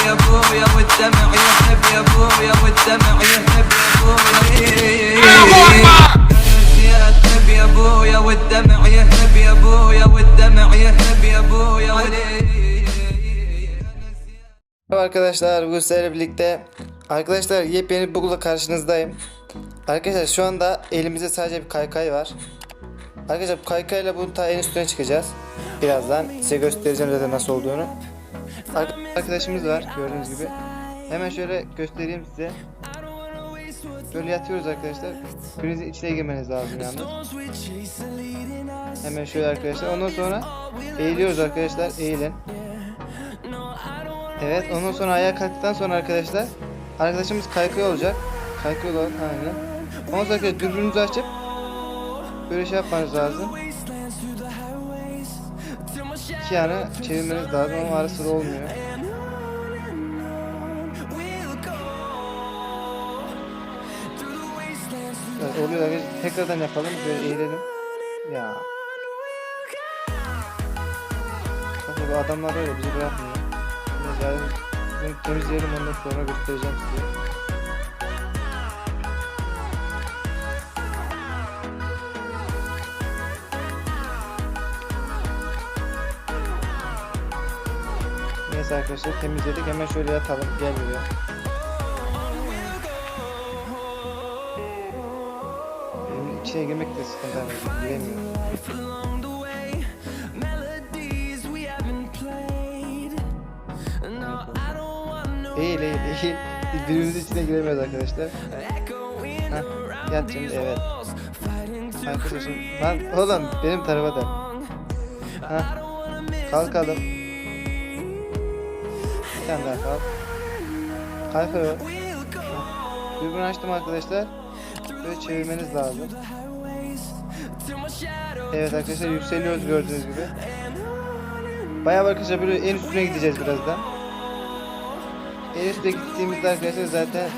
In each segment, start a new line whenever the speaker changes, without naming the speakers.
يا ابويا والدمع يهب يا ابويا والدمع يهب يا ابويا يا تهب يا ابويا والدمع يهب يا ابويا والدمع يهب يا ابويا
Merhaba arkadaşlar, bugün sizlerle birlikte Arkadaşlar yepyeni bir Google'la karşınızdayım Arkadaşlar şu anda elimizde sadece bir kaykay var Arkadaşlar bu kaykayla bunun ta en üstüne çıkacağız Birazdan size göstereceğim zaten nasıl olduğunu Ark- Arkadaşımız var gördüğünüz gibi. Hemen şöyle göstereyim size. Böyle yatıyoruz arkadaşlar. Birinizin içine girmeniz lazım yalnız. Hemen şöyle arkadaşlar. Ondan sonra Eğiliyoruz arkadaşlar. Eğilin. Evet ondan sonra ayağa kalktıktan sonra arkadaşlar Arkadaşımız kaykay olacak. Kaykay olarak aynen. Ondan sonra dürbününüzü açıp Böyle şey yapmanız lazım İki yana çevirmeniz lazım ama ara sıra olmuyor. Evet, oluyor arkadaşlar tekrardan yapalım böyle eğilelim. Ya. Bakın bu adamlar öyle bizi bırakmıyor. Bunu temizleyelim ondan sonra göstereceğim size. Neyse arkadaşlar temizledik hemen şöyle yatalım gel buraya. Benim içine girmek de sıkıntı var giremiyorum.
along the way melodies we haven't played no I don't want no
Eğil eğil eğil. Biz birbirimizin içine giremiyoruz arkadaşlar. Heh, yat şimdi evet. Arkadaşım lan oğlum benim tarafa da. Kalkalım. Tane daha kalk. Kalkıyor. Dürbün açtım arkadaşlar. Böyle çevirmeniz lazım. Evet arkadaşlar yükseliyoruz gördüğünüz gibi. Bayağı arkadaşlar böyle en üstüne gideceğiz birazdan. En üstte gittiğimizde arkadaşlar zaten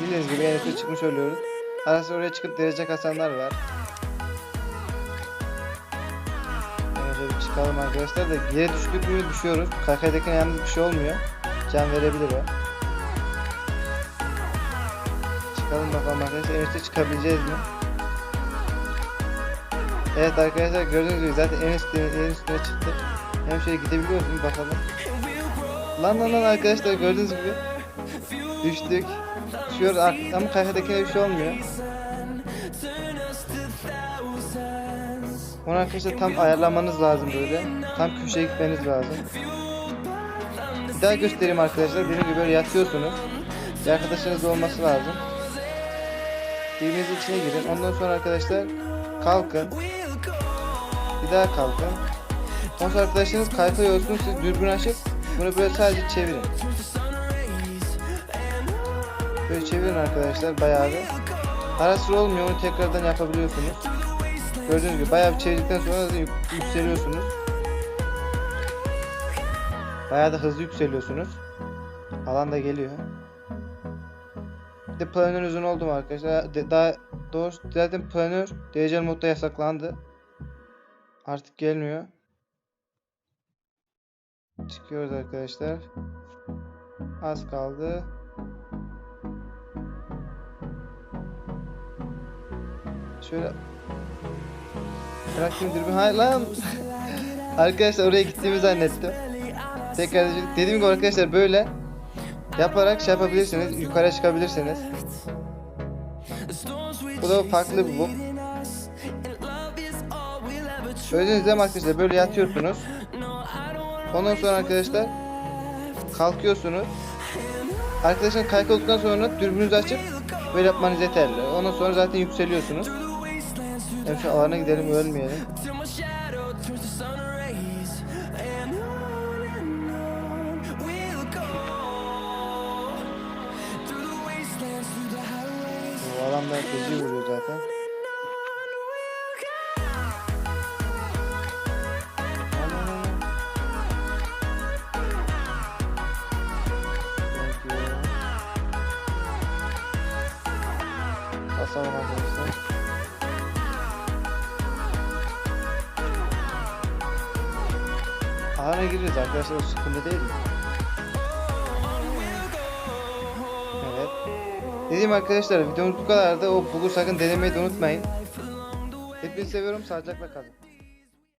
bildiğiniz gibi en üstte çıkmış oluyoruz. Arası oraya çıkıp derece kasanlar var. Şöyle çıkalım arkadaşlar da geri düştük mü düşüyoruz. Kakaydakine yalnız bir şey olmuyor. Can verebilir o. Çıkalım bakalım arkadaşlar en üstte çıkabileceğiz mi? Evet arkadaşlar gördüğünüz gibi zaten en üstüne, en üstüne çıktık. Hem şöyle gidebiliyoruz mu bakalım. Lan lan lan arkadaşlar gördüğünüz gibi düştük. Düşüyoruz artık ama kafedekine bir şey olmuyor. Onu arkadaşlar tam ayarlamanız lazım böyle. Tam köşeye gitmeniz lazım. Bir daha göstereyim arkadaşlar. Dediğim gibi böyle yatıyorsunuz. Bir arkadaşınız olması lazım. Birbirinizin içine girin. Ondan sonra arkadaşlar kalkın. Bir daha kalkın. Ondan sonra arkadaşlarınız kaykay olsun. Siz dürbün açıp bunu böyle sadece çevirin. Böyle çevirin arkadaşlar bayağı bir. Ara sıra olmuyor onu tekrardan yapabiliyorsunuz. Gördüğünüz gibi bayağı bir çevirdikten sonra yükseliyorsunuz. Bayağı da hızlı yükseliyorsunuz. Alan da geliyor. Bir de planör uzun oldu mu arkadaşlar? Daha doğrusu zaten planör DCL modda yasaklandı. Artık gelmiyor. Çıkıyoruz arkadaşlar. Az kaldı. Şöyle Bıraktım dürbün. Hayır lan. arkadaşlar oraya gittiğimi zannettim. Tekrar dediğim gibi arkadaşlar böyle yaparak şey yapabilirsiniz. Yukarı çıkabilirsiniz. Bu da farklı bir bu. Gördüğünüz arkadaşlar böyle yatıyorsunuz. Ondan sonra arkadaşlar kalkıyorsunuz. Arkadaşlar kalkıldıktan sonra dürbünüzü açıp böyle yapmanız yeterli. Ondan sonra zaten yükseliyorsunuz. Hem şu alana gidelim ölmeyelim. Bu adam da feci vuruyor zaten. Basalım arkadaşlar. Alana gireriz arkadaşlar sıkıntı değil mi? Evet. Dediğim arkadaşlar videomuz bu kadardı. O bulu sakın denemeyi de unutmayın. Hepinizi seviyorum. Sağlıcakla kalın.